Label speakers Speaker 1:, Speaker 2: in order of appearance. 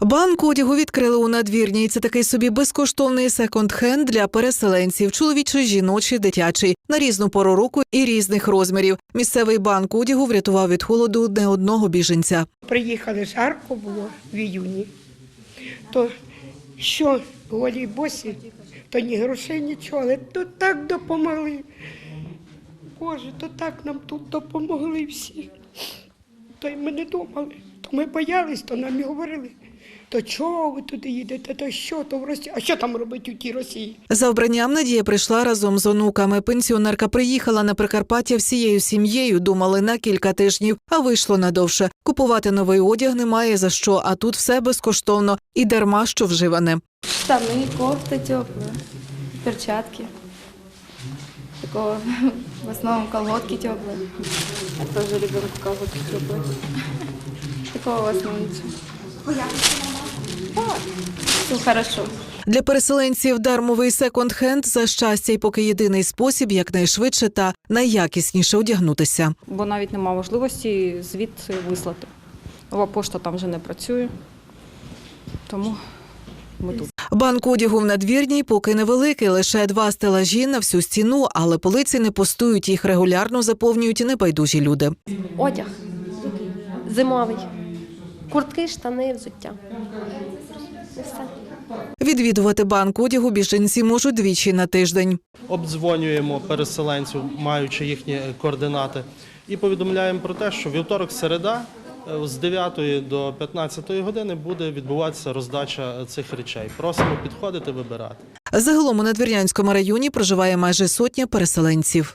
Speaker 1: Банк одягу відкрили у надвірній. Це такий собі безкоштовний секонд-хенд для переселенців, чоловічий, жіночий, дитячий, на різну пору року і різних розмірів. Місцевий банк одягу врятував від холоду не одного біженця.
Speaker 2: Приїхали, жарко було в іюні. То що голі босі, то ні грошей, нічого, але то так допомогли. Боже, то так нам тут допомогли всі. То й ми не думали. То ми боялись, то нам і говорили То чого ви туди їдете, то що, то в Росії. А що там робить у тій Росії?
Speaker 1: За обранням Надія прийшла разом з онуками. Пенсіонерка приїхала на Прикарпаття всією сім'єю. Думали на кілька тижнів, а вийшло надовше. Купувати новий одяг немає за що, а тут все безкоштовно і дарма що вживане.
Speaker 3: Штаны, кофта теплые, перчатки. Такого в основном колготки теплые. Я тоже ребенку колготки теплые. Такого в основном ничего. Все хорошо.
Speaker 1: Для переселенців дармовий секонд-хенд за щастя, й поки єдиний спосіб якнайшвидше та найякісніше одягнутися.
Speaker 4: бо навіть нема можливості звідси вислати. Нова пошта там вже не працює, тому ми тут.
Speaker 1: Банк одягу в надвірній поки невеликий, лише два стелажі на всю стіну, але полиці не пустують, їх регулярно заповнюють небайдужі люди.
Speaker 5: Одяг зимовий. Куртки, штани, взуття.
Speaker 1: Відвідувати банк одягу біженці можуть двічі на тиждень.
Speaker 6: обдзвонюємо переселенців, маючи їхні координати, і повідомляємо про те, що вівторок, середа е, з 9 до 15 години буде відбуватися роздача цих речей. Просимо підходити, вибирати.
Speaker 1: Загалом у надвірнянському районі проживає майже сотня переселенців.